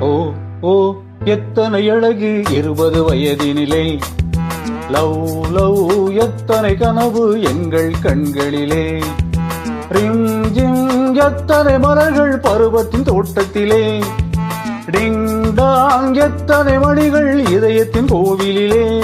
ஓ ஓ எத்தனை அழகு இருபது வயதினிலே. லவ் லவ் எத்தனை கனவு எங்கள் கண்களிலே. ரிம் ஜிம் எத்தனை மலர்கள் பருவத்தின் தோட்டத்திலே. டிங் டாங் எத்தனை மணிகள் இதயத்தின் கோவிலிலே.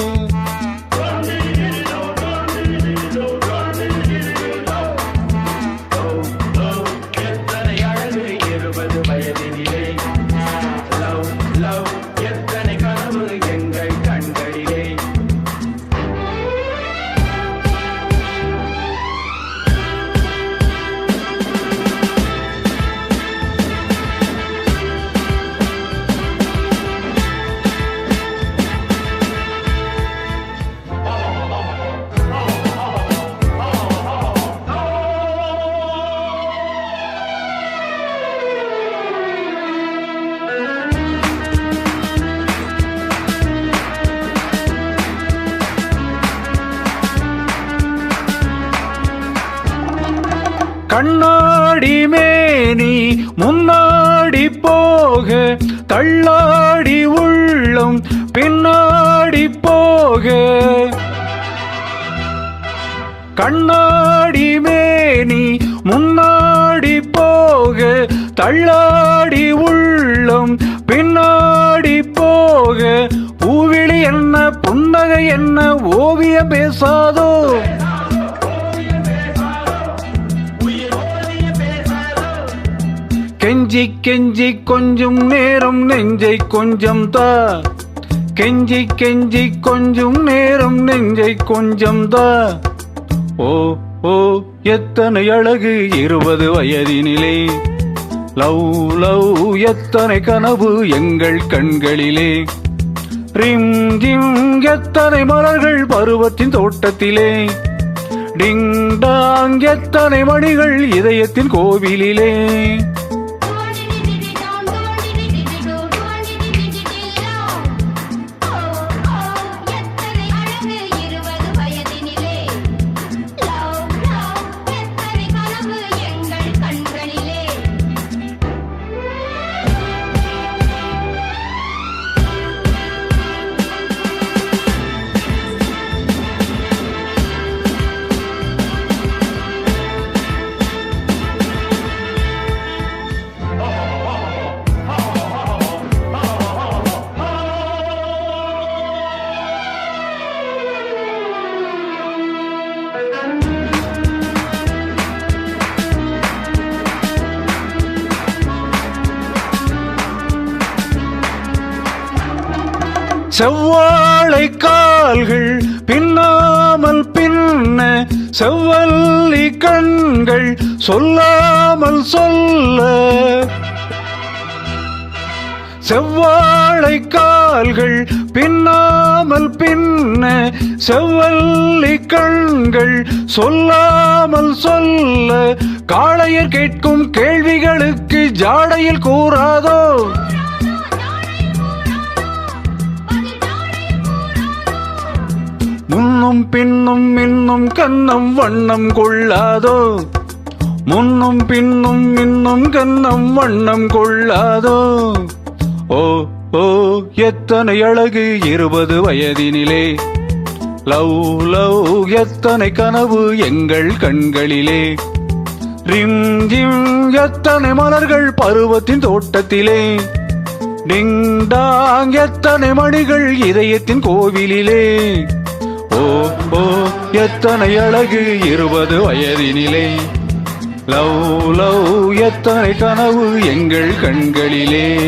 கண்ணாடி மேனி முன்னாடி போக தள்ளாடி உள்ளம் பின்னாடி போக. கண்ணாடி மேனி முன்னாடி போக தள்ளாடி உள்ளம் பின்னாடி போக. பூவிழி என்ன புன்னகை என்ன ஓவியம் பேசாதோ. கெஞ்சி கெஞ்சி கொஞ்சம் நேரம் நெஞ்சை கொஞ்சம் தா. கெஞ்சி கெஞ்சி கொஞ்சம் நேரம் நெஞ்சை கொஞ்சம் தா. ஓ ஓ எத்தனை அழகு இருபது வயதினிலே. லவ் லவ் எத்தனை கனவு எங்கள் கண்களிலே. ரிம் ஜிம் எத்தனை மலர்கள் பருவத்தின் தோட்டத்திலே. டிங் டாங் எத்தனை மணிகள் இதயத்தின் கோவிலிலே. செவ்வாழை கால்கள் பின்னாமல் பின்ன செவ்வல்லி கண்கள் சொல்லாமல் சொல்ல. செவ்வாழை கால்கள் பின்னாமல் பின்ன செவ்வல்லி கண்கள் சொல்லாமல் சொல்ல. காளையர் கேட்கும் கேள்விகளுக்கு ஜாடையில் கூறாதோ? முன்னும் பின்னும் இன்னும் கண்ணம் வண்ணம் கொள்ளாதோ? முன்னும் பின்னும் இன்னும் கண்ணம் வண்ணம் கொள்ளாதோ? ஓ ஓ எத்தனை அழகு இருபது வயதினிலே. லவ் லவ் எத்தனை கனவு எங்கள் கண்களிலே. ரிம் ஜிம் எத்தனை மலர்கள் பருவத்தின் தோட்டத்திலே. டிங் டாங் எத்தனை மணிகள் இதயத்தின் கோவிலிலே. ஓ ஓ எத்தனை அழகு இருபது வயதினிலே. லவ் லவ் எத்தனை கனவு எங்கள் கண்களிலே.